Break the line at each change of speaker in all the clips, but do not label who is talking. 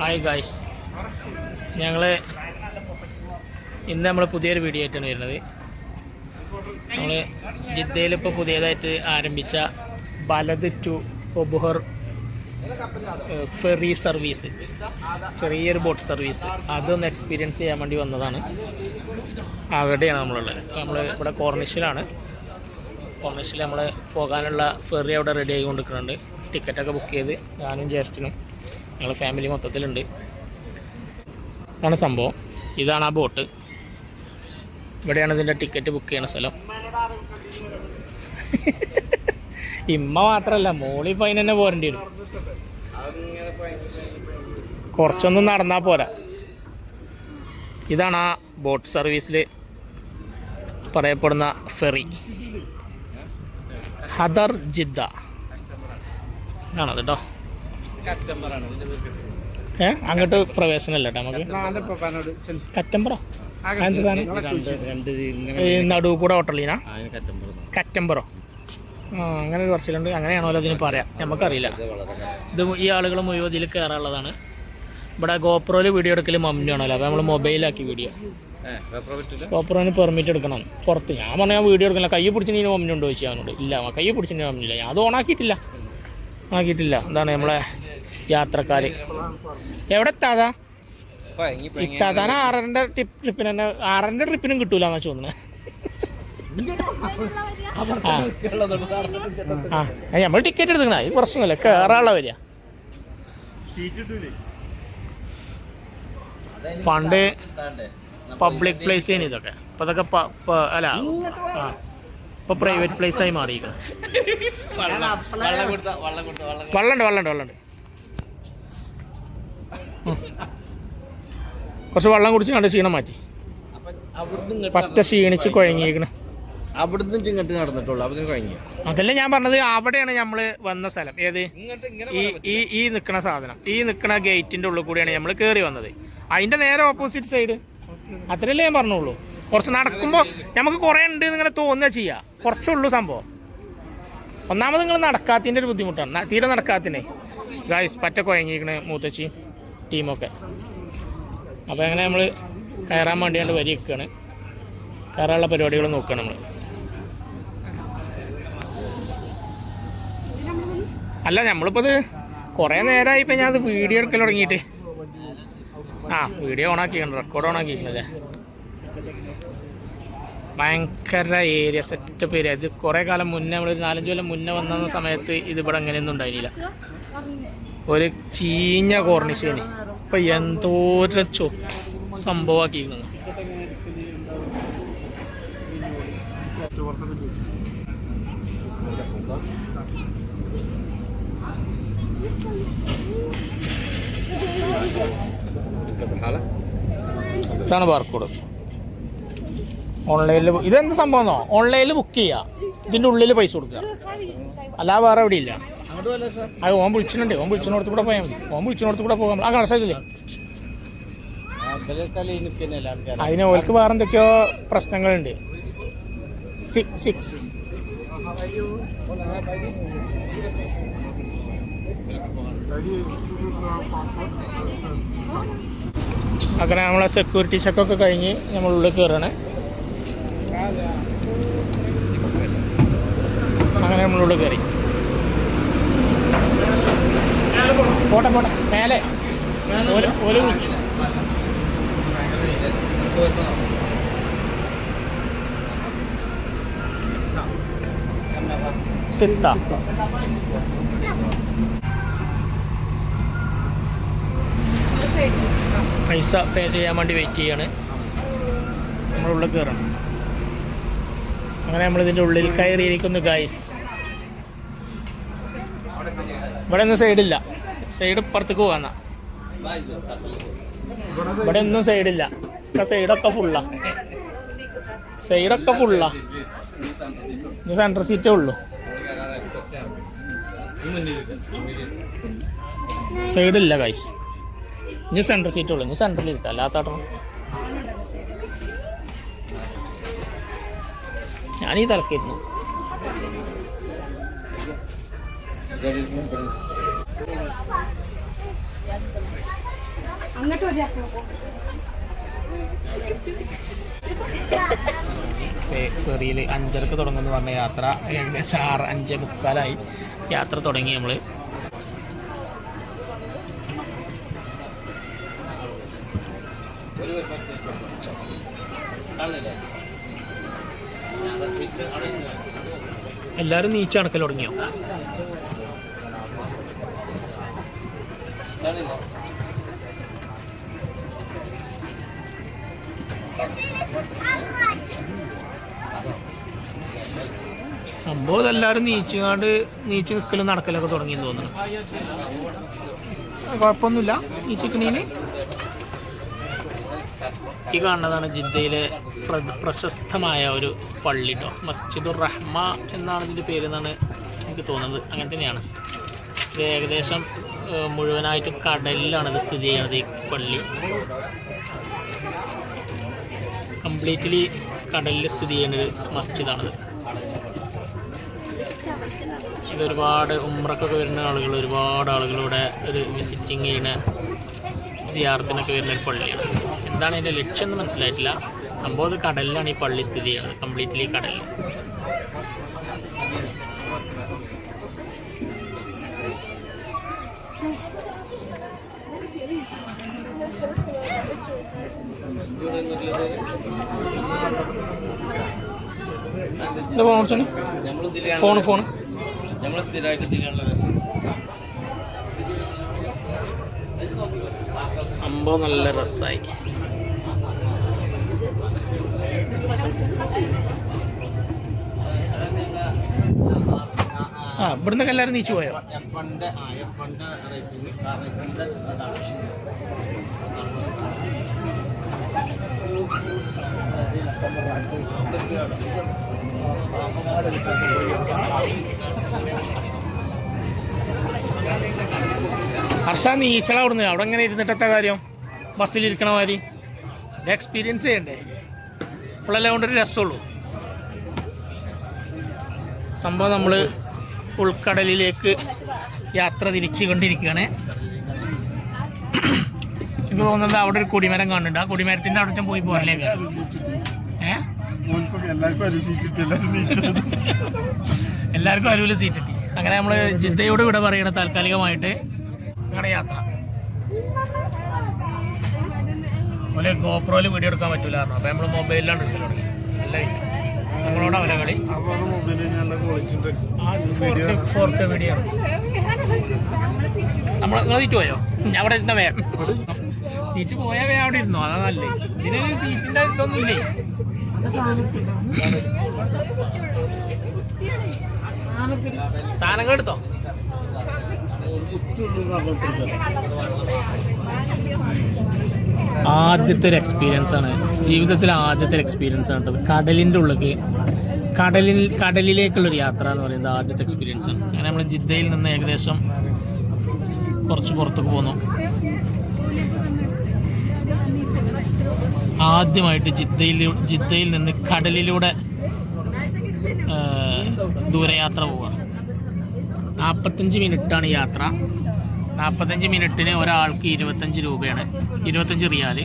Hi guys ഞങ്ങൾ ഇന്ന് നമ്മൾ പുതിയൊരു വീഡിയോ ആയിട്ടാണ് വരുന്നത്. നമ്മൾ ജിദ്ദയിൽ ഇപ്പോൾ പുതിയതായിട്ട് ആരംഭിച്ച Balad to Obhur ferry service ചെറിയൊരു ബോട്ട് സർവീസ്. അതൊന്ന് എക്സ്പീരിയൻസ് ചെയ്യാൻ വേണ്ടി വന്നതാണ്. അവിടെയാണ് നമ്മളുള്ളത്. നമ്മൾ ഇവിടെ കോർണിഷിലാണ്. കോർണിഷിൽ നമ്മൾ പോകാനുള്ള ഫെറി അവിടെ റെഡി ആയി കൊണ്ടിരിക്കുന്നുണ്ട്. ടിക്കറ്റൊക്കെ ബുക്ക് ചെയ്ത്. ഞാനും ജ്യേഷ്ഠനും ഞങ്ങൾ ഫാമിലി മൊത്തത്തിലുണ്ട്. ഇതാണ് സംഭവം. ഇതാണ് ആ ബോട്ട്. ഇവിടെയാണ് ഇതിന്റെ ടിക്കറ്റ് ബുക്ക് ചെയ്യുന്ന സ്ഥലം. ഇമ്മ മാത്രമല്ല മോളി പൈൻ തന്നെ പോരേണ്ടി വരും. കുറച്ചൊന്നും നടന്നാൽ പോരാ. ഇതാണ് ആ ബോട്ട് സർവീസിൽ പറയപ്പെടുന്ന ഫെറി ഹദർ ജിദ്ദ. ആണത് കേട്ടോ ഏ? അങ്ങോട്ട് പ്രവേശനമല്ല നമുക്ക്? കറ്റമ്പറോ? നടുവ് കൂടെ ഹോട്ടലിനാ? കറ്റമ്പറോ ആ അങ്ങനെ ഒരു പറച്ചിലുണ്ട്. അങ്ങനെയാണോ അതിന് പറയാം? നമുക്കറിയില്ല. ഇത് ഈ ആളുകൾ മുഴുവൻ ഇതിൽ കയറാനുള്ളതാണ്. ഇവിടെ ഗോപ്രോയിൽ വീഡിയോ എടുക്കൽ മമ്മിയാണല്ലോ അപ്പോൾ നമ്മൾ മൊബൈലാക്കി വീഡിയോ. ഗോപ്രോന് പെർമിറ്റ് എടുക്കണം. പുറത്ത്. ഞാൻ പറഞ്ഞാൽ ഞാൻ വീഡിയോ എടുക്കില്ല കൈ പിടിച്ച് നീ മമ്മിയുണ്ടോ ചോദിച്ചു അവനോട്. ഇല്ല കൈ പിടിച്ച് നീ മമ്മില്ല. ഞാൻ അത് ഓണാക്കിയിട്ടില്ല ആക്കിയിട്ടില്ല. എന്താണ് നമ്മളെ യാത്രക്കാർ എവിടെ എത്താതാ ഇത്താതാന ആറരന്റെ ട്രിപ്പ് ട്രിപ്പിന് തന്നെ ആറരന്റെ ട്രിപ്പിനും കിട്ടൂല എന്നാ തോന്നുന്നത് ആ നമ്മൾ ടിക്കറ്റ് എടുക്കണ ഈ പ്രശ്നമല്ല കയറാനുള്ള വരിക പണ്ട് പബ്ലിക് പ്ലേസ് ആണ് ഇതൊക്കെ. ഇപ്പൊ ഇതൊക്കെ അല്ല ഇപ്പൊ പ്രൈവറ്റ് പ്ലേസ് ആയി മാറിയിരിക്കണം വെള്ളമുണ്ട് വെള്ളമുണ്ട് ഉം. കുറച്ച് വെള്ളം കുടിച്ച് കണ്ട് ക്ഷീണം മാറ്റി. പറ്റ ക്ഷീണിച്ച് കുഴങ്ങിയേക്കണ
അവിടുന്ന് ഇങ്ങോട്ട് നടന്നിട്ടുള്ളൂ അവിടുന്ന് കുഴങ്ങി
അതല്ല ഞാൻ പറഞ്ഞത് അവിടെയാണ് നമ്മൾ വന്ന സ്ഥലം. ഏത്? ഈ ഈ ഈ നിൽക്കണ സാധനം. ഈ നിൽക്കണ ഗേറ്റിന്റെ ഉള്ളിൽ കൂടിയാണ് നമ്മൾ കേറി വന്നത്. അതിന്റെ നേരെ ഓപ്പോസിറ്റ് സൈഡ് അത്രയല്ലേ ഞാൻ പറഞ്ഞുള്ളൂ. കുറച്ച് നടക്കുമ്പോൾ നമുക്ക് കുറേ ഉണ്ട് ഇങ്ങനെ തോന്നുക ചെയ്യുക കുറച്ചുള്ളൂ സംഭവം. ഒന്നാമത് നിങ്ങൾ നടക്കാത്തതിന്റെ ഒരു ബുദ്ധിമുട്ടാണ്. തീരെ നടക്കാത്തിനെ. ഗായ്സ് പറ്റ കുഴങ്ങിയിരിക്കണേ മൂത്തച്ചി. ടീമൊക്കെ. അപ്പോൾ അങ്ങനെ നമ്മൾ കയറാൻ വേണ്ടിയാണ്ട് വരി വെക്കുകയാണ് കയറാനുള്ള പരിപാടികൾ നോക്കുകയാണ് നമ്മൾ അല്ല നമ്മളിപ്പോൾ ഇത് കുറേ നേരമായി ഇപ്പം ഞാനത് വീഡിയോ എടുക്കൽ തുടങ്ങിയിട്ട്. ആ വീഡിയോ ഓണാക്കിയാണ് റെക്കോർഡ് ഓണാക്കിയിരിക്കണല്ലേ ഭയങ്കര ഏരിയ സെറ്റപ്പ് ഏരിയ. ഇത് കുറേ കാലം മുന്നേ നമ്മളൊരു നാലഞ്ച് കൊല്ലം മുന്നേ വന്ന സമയത്ത് ഇത് ഇവിടെ അങ്ങനെയൊന്നും ഉണ്ടായിരുന്നില്ല. ഒരു ചീഞ്ഞ കോർണിഷേന് ഇപ്പൊ എന്തോരം ചോ സംഭവമാക്കിയിരിക്കുന്നു. ഇതാണ് ബാർക്കോഡ് ഓൺലൈനിൽ ഇതെന്ത് സംഭവം ഓൺലൈനിൽ ബുക്ക് ചെയ്യുക ഇതിന്റെ ഉള്ളിൽ പൈസ കൊടുക്കുക. അല്ലാതെ വേറെ എവിടെ അത് ഓൻ വിളിച്ചിട്ടുണ്ട്. ഓൻ വിളിച്ചിനോടത്ത് കൂടെ പോയാൽ മതി. ഓൻ വിളിച്ചിനോടത്ത് കൂടെ പോകാം. ആ
ആൾക്കാർ
അതിന് ഓൽക്ക് വേറെ എന്തൊക്കെയോ പ്രശ്നങ്ങളുണ്ട്. സിക്സ് സിക്സ് അങ്ങനെ നമ്മളെ സെക്യൂരിറ്റി ചെക്കൊക്കെ കഴിഞ്ഞ് നമ്മൾ ഉള്ളിൽ കയറണേ അങ്ങനെ നമ്മളുള്ളിൽ കയറി പോട്ടെ പോട്ടെ. മേലെ. ഒരു വിളിച്ചു സിത്ത. പൈസ പേ ചെയ്യാൻ വേണ്ടി വെയിറ്റ് ചെയ്യാണ്. നമ്മളുള്ളിൽ കയറണം. അങ്ങനെ നമ്മൾ ഇതിന്റെ ഉള്ളിൽ കയറിയിരിക്കുന്നു ഗൈസ് ഇവിടെ ഒന്നും സൈഡില്ല സൈഡ് ഇപ്പുറത്തേക്ക് പോകാന്ന ഇവിടെ ഒന്നും സൈഡില്ല. ഒക്കെ സൈഡൊക്കെ ഫുള്ളാ സൈഡൊക്കെ ഫുള്ളാ ഇനി സെൻട്രൽ സീറ്റേ ഉള്ളൂ. സൈഡില്ല കൈസ് ഇനി സെൻട്രൽ സീറ്റേ ഉള്ളൂ. ഇനി സെൻട്രലിൽ ഇരിക്കാം. അല്ലാത്തടണം ഞാൻ ഈ തലക്കിരുന്നു
അങ്ങോട്ട്
ഫെറിയിൽ അഞ്ചരക്ക് തുടങ്ങുമെന്ന് പറഞ്ഞ യാത്ര ഏകദേശം ആറ് അഞ്ച് മുക്കാലായി. യാത്ര തുടങ്ങി നമ്മൾ എല്ലാവരും നീച്ച് അടക്കൽ തുടങ്ങിയോ? സംഭവം എല്ലാവരും നീച്ചുകാണ്ട് നീച്ച് നിൽക്കലും നടക്കലൊക്കെ തുടങ്ങിയെന്ന് തോന്നുന്നു. കുഴപ്പമൊന്നുമില്ല. നീച്ചിക്കണീന് ഈ കാണുന്നതാണ് ജിദ്ദയിലെ പ്ര- പ്രശസ്തമായ ഒരു പള്ളി കേട്ടോ മസ്ജിദുർ റഹ്മ എന്നാണ് ഇതിന്റെ പേര് എന്നാണ് എനിക്ക് തോന്നുന്നത്. അങ്ങനെ തന്നെയാണ്. ഇത് ഏകദേശം മുഴുവനായിട്ടും കടലിലാണ് ഇത് സ്ഥിതി ചെയ്യുന്നത് ഈ പള്ളി. കംപ്ലീറ്റ്ലി കടലിൽ സ്ഥിതി ചെയ്യുന്ന ഒരു മസ്ജിദാണിത് ഇതൊരുപാട് ഉമ്രക്കൊക്കെ വരുന്ന ആളുകൾ ഒരുപാട് ആളുകളിവിടെ ഒരു വിസിറ്റിംഗ് ചെയ്യുന്ന സിയാർത്തിനൊക്കെ വരുന്ന ഒരു പള്ളിയാണ്. എന്താണ് അതിന്റെ ലക്ഷ്യം എന്ന് മനസ്സിലായിട്ടില്ല. സംഭവം കടലിലാണ് ഈ പള്ളി സ്ഥിതി ചെയ്യുന്നത്. കംപ്ലീറ്റ്ലി കടലിൽ എന്താ ഫോൺ ഫോൺ ഫോൺ
നമ്മൾ സ്ഥിരമായിട്ട് ഇതിലുള്ളത്
സംഭവം നല്ല രസമായി ആ ഇവിടുന്നൊക്കെ എല്ലാവരും നീച്ചു പോയോ?
എഫ് വണ്ണിന്റെ ആ എഫ് വണ്ണിന്റെ റേസിംഗ് കാർ റേസിംഗിന്റെ അതാണ്
നീ ഈച്ചള അവിടുന്ന്? അവിടെ എങ്ങനെ ഇരുന്നിട്ടത്തെ കാര്യം? ബസ്സിലിരിക്കണ മാതിരി. എക്സ്പീരിയൻസ് ചെയ്യണ്ടേ? ഇപ്പോഴെല്ലാം കൊണ്ടൊരു രസമുള്ളൂ. സംഭവം നമ്മൾ ഉൾക്കടലിലേക്ക് യാത്ര തിരിച്ചു കൊണ്ടിരിക്കുകയാണ് എനിക്ക് തോന്നുന്നത് അവിടെ ഒരു കൊടിമരം കാണുന്നുണ്ട്. ആ കൊടിമരത്തിന്റെ അവിടെ പോയി പോരലേക്ക് ഏ?
എല്ലാവർക്കും
അരുവിൽ സീറ്റ് കിട്ടി അങ്ങനെ നമ്മൾ ജിദ്ദയോട് ഇവിടെ പറയണ താൽക്കാലികമായിട്ട്. അങ്ങനെ യാത്ര. അതുപോലെ ഗോപ്രോയിൽ വീഡിയോ എടുക്കാൻ പറ്റൂല കാരണം അപ്പോൾ നമ്മൾ മൊബൈലിലാണ് എടുക്കൽ തുടങ്ങി. അല്ല നമ്മളോട് അവരെ കളി?
നല്ല
വീഡിയോ നമ്മൾ നിങ്ങൾ തീറ്റ് പോയോ? അവിടെ ഇരുന്ന വേ സീറ്റ് പോയാൽ വേ അവിടെ ഇരുന്നോ? അതാ നല്ലേ. ഇതിനൊരു സീറ്റിന്റെ അടുത്തൊന്നുമില്ലേ സാധനങ്ങൾ എടുത്തോ? ആദ്യത്തെ ഒരു എക്സ്പീരിയൻസ് ആണ്. ജീവിതത്തിൽ ആദ്യത്തെ ഒരു എക്സ്പീരിയൻസ് ആണ് കേട്ടത് കടലിന്റെ ഉള്ളിലേക്ക് കടലിൽ കടലിലേക്കുള്ളൊരു യാത്ര എന്ന് പറയുന്നത് ആദ്യത്തെ എക്സ്പീരിയൻസ് ആണ്. അങ്ങനെ നമ്മൾ ജിദ്ദയിൽ നിന്ന് ഏകദേശം കുറച്ച് പുറത്തേക്ക് പോന്നു. ആദ്യമായിട്ട് ജിദ്ദയിൽ ജിദ്ദയിൽ നിന്ന് കടലിലൂടെ ദൂരയാത്ര പോവുകയാണ്. നാൽപ്പത്തഞ്ച് മിനിറ്റാണ് യാത്ര. നാൽപ്പത്തഞ്ച് മിനിറ്റിന് ഒരാൾക്ക് ഇരുപത്തഞ്ച് രൂപയാണ്. ഇരുപത്തഞ്ച് റിയാൽ.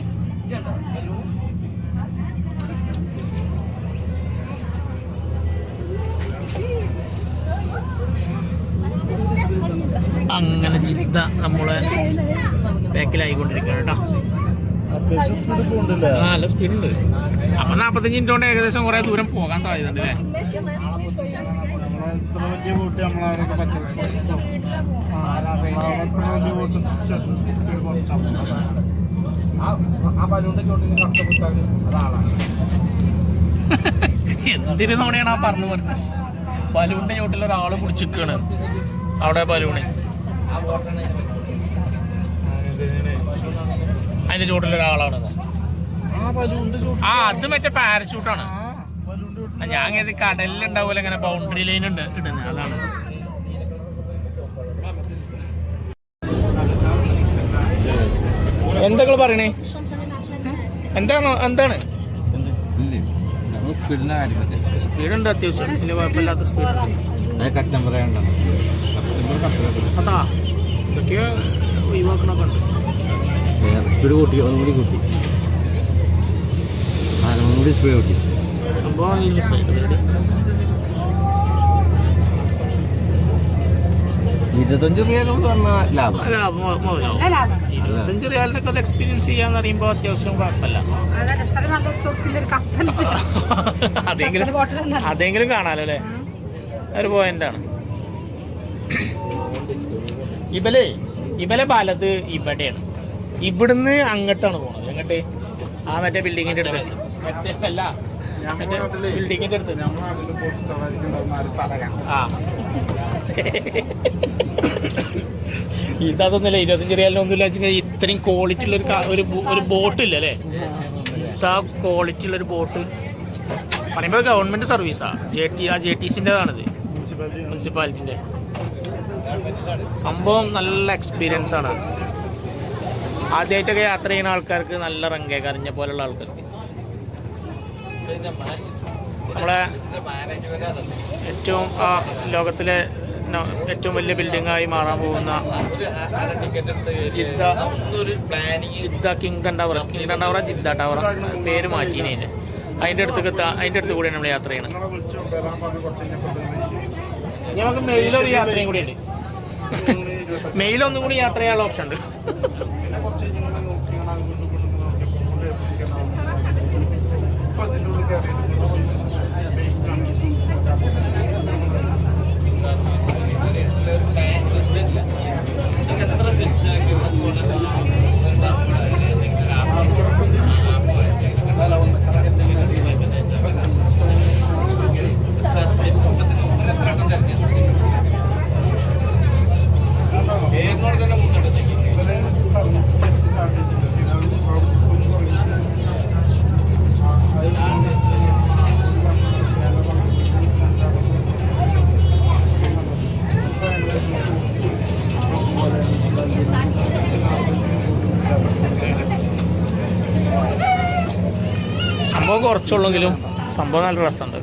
അങ്ങനെ ചിന്ത നമ്മളെ ബാക്കിലായിക്കൊണ്ടിരിക്കുകയാണ് കേട്ടോ. നല്ല സ്പീഡ് ഉണ്ട്. അപ്പൊ നാപ്പത്തഞ്ച് മിനിറ്റ് കൊണ്ട് ഏകദേശം കുറെ ദൂരം പോകാൻ സാധ്യത ഉണ്ട് എന്തിനു തവണയാണ് ആ പറഞ്ഞു പറഞ്ഞത്? ബലൂണിന്റെ ചോട്ടിൽ ഒരാൾ കുടിച്ചിരിക്കുകയാണ് അവിടെ ബലൂണ്.
ആ ബോട്ടാണ്
അതിന്റെ ചോട്ടിൽ ഒരാളാണ്
ആ
അത് മറ്റേ
ചോട്ട്
ഞാൻ ഇത് കടലിലുണ്ടാവൂല ഇങ്ങനെ ബൗണ്ടറി ലൈൻ ഉണ്ട് ഇടുന്നത് അതാണ്. എന്തൊക്കെ പറയണേ? എന്താണ് എന്താണ്? സ്പീഡ് ഉണ്ട് അത്യാവശ്യം. വലിയ കുഴപ്പമില്ലാത്ത സ്പീഡ് അതാ. ഇതൊക്കെ ഒഴിവാക്കണൊക്കെ ഉണ്ട്.
സ്പീഡ് കൂട്ടി ഒന്നും കൂടി കൂട്ടി ആ ഒന്നും കൂടി സ്പീഡ് കൂട്ടി
സംഭവം
ഇരുപത്തഞ്ച് പറഞ്ഞാൽ ലാഭം
ഇരുപത്തഞ്ച് റിയാലിന്റെ ഒക്കെ എക്സ്പീരിയൻസ് ചെയ്യാന്ന് പറയുമ്പോൾ അത്യാവശ്യം കുഴപ്പമില്ല അതെങ്കിലും അതെങ്കിലും കാണാലോ അല്ലേ ഒരു പോയിന്റാണ് ഇവലേ ഇവലെ പാലത്ത് ഇവിടെയാണ്. ഇവിടുന്ന് അങ്ങോട്ടാണ് പോണത്. എങ്ങോട്ട്? ആ മറ്റേ ബിൽഡിങ്ങിന്റെ അടുത്ത്. മറ്റേ അല്ല. മറ്റേ ബിൽഡിങ്ങിന്റെ അടുത്ത്. ആ. ഇതൊന്നുമില്ല ഇരുപത്തഞ്ച് റിയാലിനൊന്നുമില്ല വെച്ചാൽ ഇത്രയും ക്വാളിറ്റി ഉള്ള ഒരു ഒരു ബോട്ട് ഇല്ല അല്ലേ? ഇതാ ക്വാളിറ്റി ഉള്ള ഒരു ബോട്ട് പറയുമ്പോൾ ഗവൺമെന്റ് സർവീസാ ജെ ടി ആ ജെ ടി സിന്റെതാണിത്
മുനിസിപ്പാലിറ്റി
മുനിസിപ്പാലിറ്റിന്റെ സംഭവം നല്ല എക്സ്പീരിയൻസ് ആണ്. ആദ്യമായിട്ടൊക്കെ യാത്ര ചെയ്യുന്ന ആൾക്കാർക്ക് നല്ല റങ്കേ കറിഞ്ഞ പോലുള്ള ആൾക്കാർക്ക്. നമ്മളെ ഏറ്റവും ആ, ലോകത്തിലെ ഏറ്റവും വലിയ ബിൽഡിംഗായി മാറാൻ പോകുന്ന Jeddah Jeddah kingdom tower king tower Jeddah tower പേര് മാറ്റിനെ അതിന്റെ അടുത്തേക്ക് അതിന്റെ അടുത്ത് കൂടിയാണ് നമ്മൾ യാത്ര ചെയ്യണം ഞങ്ങൾക്ക് മെയിലൊരു യാത്രയും കൂടി ഉണ്ട് മെയിലൊന്നും കൂടി യാത്ര ചെയ്യാനുള്ള ഓപ്ഷൻ ഉണ്ട്
കുറച്ച് കഴിഞ്ഞ് നോക്കി ഇങ്ങനെ അങ്ങോട്ടും ഇങ്ങോട്ടും ഇങ്ങനെ നോക്കിയപ്പോൾ അതിന്റെ ഉള്ളിൽ കയറിയിട്ട്
കുറച്ചുള്ളെങ്കിലും സംഭവം നല്ല രസമുണ്ട്.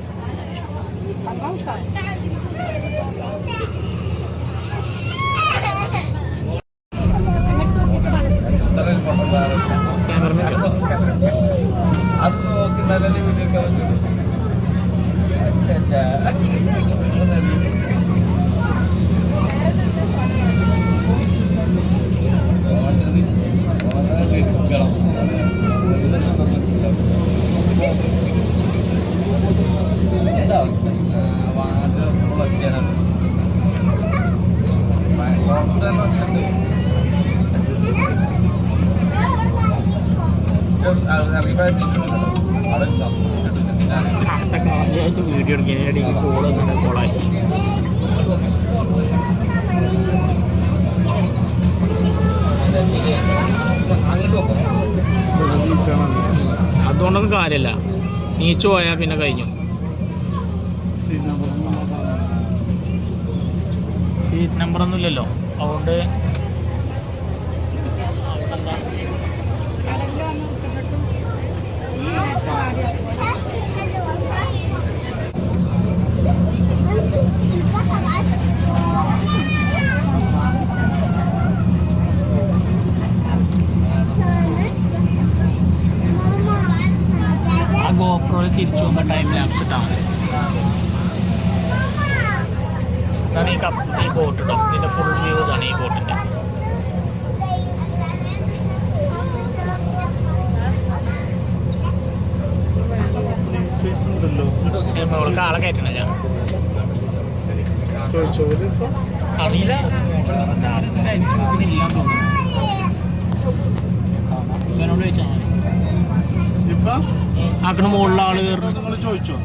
അത് നോക്കി നല്ല വീഡിയോ
കാര്യമായിട്ട് വീഡിയോ എടുക്കുന്നതിനിടയിൽ കോൾ എന്നിട്ട് കോളായി
ഇവിടെ സീറ്റാണ്
അതുകൊണ്ടൊന്നും കാര്യമില്ല നീച്ചു പോയാൽ പിന്നെ കഴിഞ്ഞു സീറ്റ് നമ്പറൊന്നും ഇല്ലല്ലോ. അതുകൊണ്ട്
കടലിൽ വന്ന് ഉത്തരപ്പെട്ടു ഈ നേരത്തെ കാടി
ആ ഗോപ്രോയിൽ തിരിച്ചു വന്ന ലാപ്സ് ഇട്ടാണ് ഇതാണ് ഈ കപ്പ് ഈ ബോട്ട് കേട്ടോ ഇതിന്റെ ഫുൾ വ്യൂ ഇതാണ് ഈ
ബോട്ടിന്റെ
മുകൾക്ക് ആളെ കയറ്റണില്ല അറിയില്ല. ഇവനോട് ചോദിച്ചാൽ മതി. ആക്കണ മുകളിൽ ആൾ കയറുന്നു
ചോദിച്ചോ?